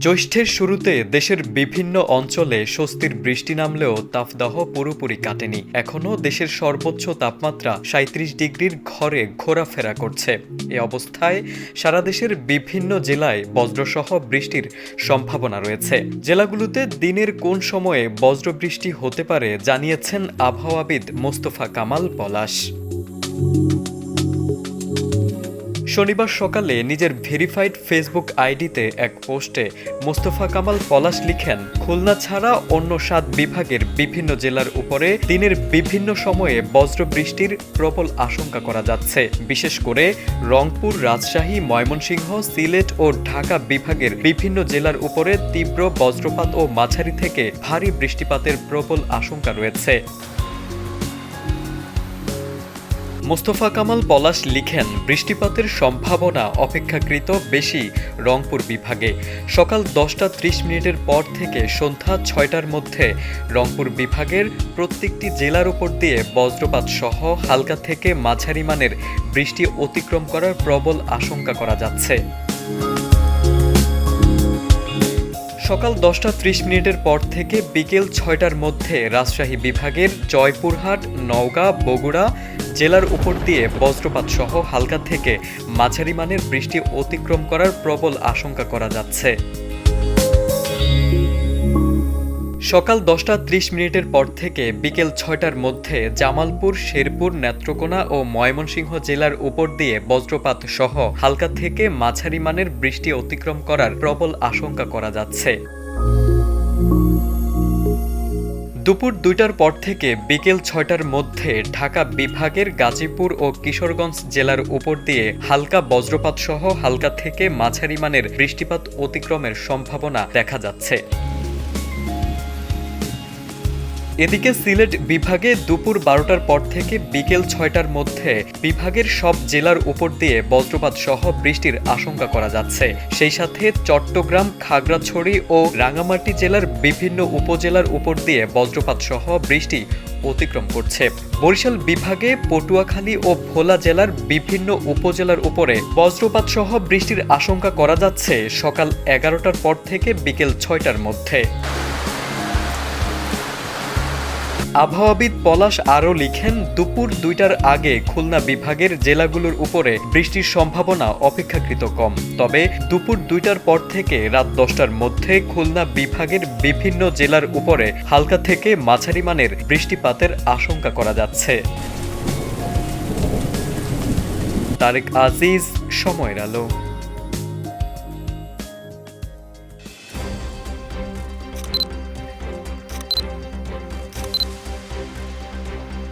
জ্যৈষ্ঠের শুরুতে দেশের বিভিন্ন অঞ্চলে স্বস্তির বৃষ্টি নামলেও তাপদাহ পুরোপুরি কাটেনি। এখনও দেশের সর্বোচ্চ তাপমাত্রা সাঁত্রিশ ডিগ্রির ঘরে ঘোরাফেরা করছে। এ অবস্থায় সারা দেশের বিভিন্ন জেলায় বজ্রসহ বৃষ্টির সম্ভাবনা রয়েছে। জেলাগুলোতে দিনের কোন সময়ে বজ্রবৃষ্টি হতে পারে জানিয়েছেন আবহাওয়াবিদ মোস্তফা কামাল পলাশ। শনিবার সকালে নিজের ভেরিফাইড ফেসবুক আইডিতে এক পোস্টে মোস্তফা কামাল পলাশ লিখেন, খুলনা ছাড়া অন্য সাত বিভাগের বিভিন্ন জেলার উপরে দিনের বিভিন্ন সময়ে বজ্রবৃষ্টির প্রবল আশঙ্কা করা যাচ্ছে। বিশেষ করে রংপুর, রাজশাহী, ময়মনসিংহ, সিলেট ও ঢাকা বিভাগের বিভিন্ন জেলার উপরে তীব্র বজ্রপাত ও মাঝারি থেকে ভারী বৃষ্টিপাতের প্রবল আশঙ্কা রয়েছে। মোস্তফা কামাল পলাশ লিখেন, বৃষ্টিপাতের সম্ভাবনা অপেক্ষাকৃত বেশি রংপুর বিভাগে। সকাল দশটা ত্রিশ মিনিটের পর থেকে সন্ধ্যা ছয়টার মধ্যে রংপুর বিভাগের প্রত্যেকটি জেলার উপর দিয়ে বজ্রপাত সহ হালকা থেকে মাঝারি মানের বৃষ্টি অতিক্রম করার প্রবল আশঙ্কা করা যাচ্ছে। সকাল দশটা ত্রিশ মিনিটের পর থেকে বিকেল ছয়টার মধ্যে রাজশাহী বিভাগের জয়পুরহাট, নওগাঁ, বগুড়া জেলার উপর দিয়ে বজ্রপাত সহ হালকা থেকে মাঝারি মানের বৃষ্টি অতিক্রম করার প্রবল আশঙ্কা করা যাচ্ছে। সকাল দশটা ত্রিশ মিনিটের পর থেকে বিকেল ছয়টার মধ্যে জামালপুর, শেরপুর, নেত্রকোনা ও ময়মনসিংহ জেলার উপর দিয়ে বজ্রপাত সহ হালকা থেকে মাঝারি মানের বৃষ্টি অতিক্রম করার প্রবল আশঙ্কা করা যাচ্ছে। দুপুর দুইটার পর থেকে বিকেল ছয়টার মধ্যে ঢাকা বিভাগের গাজীপুর ও কিশোরগঞ্জ জেলার উপর দিয়ে হালকা বজ্রপাত সহ হালকা থেকে মাঝারি মানের বৃষ্টিপাত অতিক্রমের সম্ভাবনা দেখা যাচ্ছে। এদিকে সিলেট বিভাগে দুপুর বারোটার পর থেকে বিকেল ছয়টার মধ্যে বিভাগের সব জেলার উপর দিয়ে বজ্রপাত সহ বৃষ্টির আশঙ্কা করা যাচ্ছে। সেই সাথে চট্টগ্রাম, খাগড়াছড়ি ও রাঙামাটি জেলার বিভিন্ন উপজেলার উপর দিয়ে বজ্রপাত সহ বৃষ্টি অতিক্রম করছে। বরিশাল বিভাগে পটুয়াখালী ও ভোলা জেলার বিভিন্ন উপজেলার উপরে বজ্রপাত সহ বৃষ্টির আশঙ্কা করা যাচ্ছে সকাল এগারোটার পর থেকে বিকেল ছয়টার মধ্যে। আবহাওয়াবিদ পলাশ আরও লিখেন, দুপুর দুইটার আগে খুলনা বিভাগের জেলাগুলোর উপরে বৃষ্টির সম্ভাবনা অপেক্ষাকৃত কম। তবে দুপুর দুইটার পর থেকে রাত দশটার মধ্যে খুলনা বিভাগের বিভিন্ন জেলার উপরে হালকা থেকে মাঝারি মানের বৃষ্টিপাতের আশঙ্কা করা যাচ্ছে। তারেক আজিজ, সময়ের আলো।